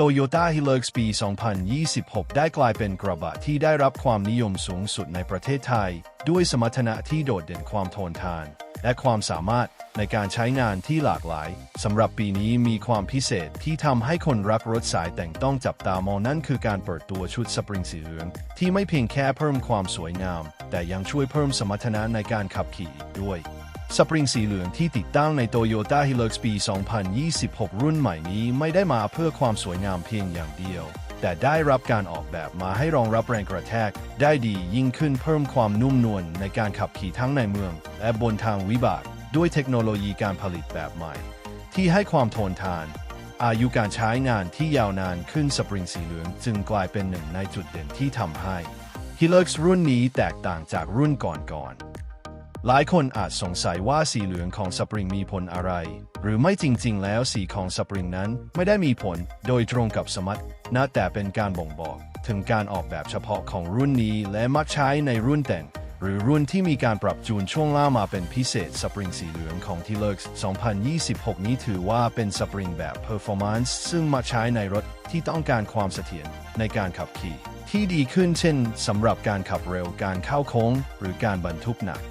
Toyota Hilux ปี 2026 ได้กลายเป็นกระบะที่ได้รับความนิยมสูงสุดในประเทศไทย ด้วยสมรรถนะที่โดดเด่นความทนทาน และความสามารถในการใช้งานที่หลากหลายสำหรับปีนี้มีความพิเศษที่ทำให้คนรักรถสายแต่งต้องจับตามองนั่นคือการเปิดตัวชุดสปริงสีเหลืองที่ไม่เพียงแค่เพิ่มความสวยงาม แต่ยังช่วยเพิ่มสมรรถนะในการขับขี่อีกด้วย สปริงสีเหลืองที่ติดตั้งใน Toyota Hilux ปี 2026 รุ่นใหม่นี้ไม่ได้มาเพื่อความสวยงามเพียงอย่างเดียว แต่ได้รับการออกแบบมาให้รองรับแรงกระแทก ได้ดียิ่งขึ้นเพิ่มความนุ่มนวลในการขับขี่ทั้งในเมือง และบนทางวิบาก ด้วยเทคโนโลยีการผลิตแบบใหม่ ที่ให้ความทนทาน อายุการใช้งานที่ยาวนานขึ้นสปริงสีเหลืองจึงกลายเป็นหนึ่งในจุดเด่นที่ทำให้ Hilux รุ่นนี้แตกต่างจากรุ่นก่อนๆ หลายคนอาจสงสัยว่าสีเหลืองของสปริงมีผลอะไร หรือไม่จริงๆ แล้วสีของสปริงนั้นไม่ได้มีผลโดยตรงกับสมรรถนะแต่เป็นการบ่งบอก ถึงการออกแบบเฉพาะของรุ่นนี้และมักใช้ในรุ่นแต่ง หรือรุ่นที่มีการปรับจูนช่วงล่างมาเป็นพิเศษสปริงสีเหลืองของ t ี l u x 2026 นี้ถือว่าเป็นสปริงแบบ Performance ซึ่งมาใช้ในรถที่ต้องการความเสถียรในการขับขี่ ที่ดีขึ้นเช่นสำหรับการขับเร็วการเข้าโค้ง หรือการบรรทุกหนัก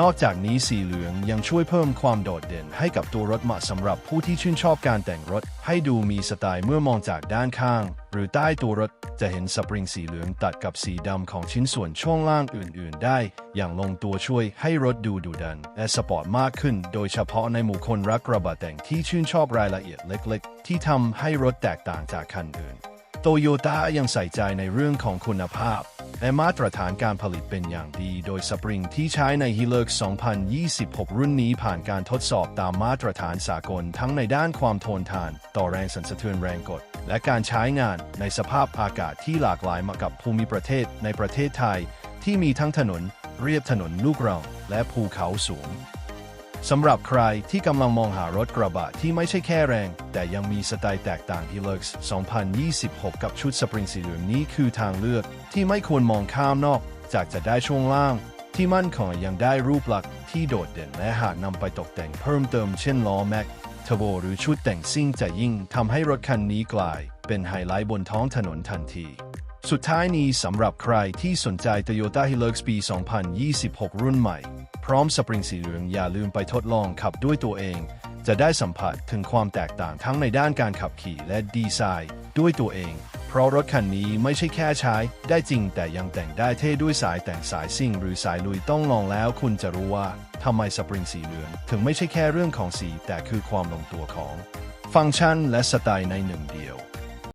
นอกจากนี้สีเหลืองยังช่วยเพิ่มความโดดเด่นให้กับตัวรถเหมาะสำหรับผู้ที่ชื่นชอบการแต่งรถ ให้ดูมีสไตล์เมื่อมองจากด้านข้าง หรือใต้ตัวรถจะเห็นสปริงสีเหลืองตัดกับสีดำของชิ้นส่วนช่วงล่างอื่น ๆ ได้ อย่างลงตัวช่วยให้รถดูดุดัน และสปอร์ตมากขึ้น โดยเฉพาะในหมู่คนรักกระบะแต่งที่ชื่นชอบรายละเอียดเล็ก ๆ ที่ทำให้รถแตกต่างจากคันอื่นโตโยต้ายังใส่ใจในเรื่องของคุณภาพ และมาตรฐานการผลิตเป็นอย่างดี โดยสปริงที่ใช้ใน Hilux 2026 รุ่นนี้ผ่านการทดสอบตามมาตรฐานสากลทั้งในด้านความทนทาน ต่อแรงสั่นสะเทือนแรงกด และการใช้งานในสภาพอากาศที่หลากหลายมากับภูมิประเทศในประเทศไทย ที่มีทั้งถนน เรียบถนนลูกรังและภูเขาสูง สำหรับใครที่กำลังมองหารถกระบะที่ไม่ใช่แค่แรง แต่ยังมีสไตล์แตกต่าง Hilux 2026 กับชุดสปริงสีเหลืองนี้คือทางเลือก ที่ไม่ควรมองข้ามนอก จากจะได้ช่วงล่าง ที่มั่นคงยังได้รูปลักษณ์ที่โดดเด่นและหากนำไปตกแต่งเพิ่มเติมเช่นล้อแม็กเทอร์โบหรือชุดแต่งซิ่งจะยิ่งทำให้รถคันนี้กลาย เป็นไฮไลท์บนท้องถนนทันที สุดท้ายนี้สำหรับใครที่สนใจ Toyota Hilux ปี 2026 รุ่นใหม่ พร้อมสปริงสีเหลืองอย่าลืมไปทดลองขับด้วยตัวเอง จะได้สัมผัสถึงความแตกต่างทั้งในด้านการขับขี่และดีไซน์ ด้วยตัวเอง เพราะรถคันนี้ไม่ใช่แค่ใช้ ได้จริงแต่ยังแต่งได้เท่ด้วยสายแต่งสายซิ่ง หรือสายลุยต้องลองแล้วคุณจะรู้ว่าทำไมสปริงสีเหลืองถึงไม่ใช่แค่เรื่องของสี แต่คือความลงตัวของ ฟังก์ชันและสไตล์ในหนึ่งเดียว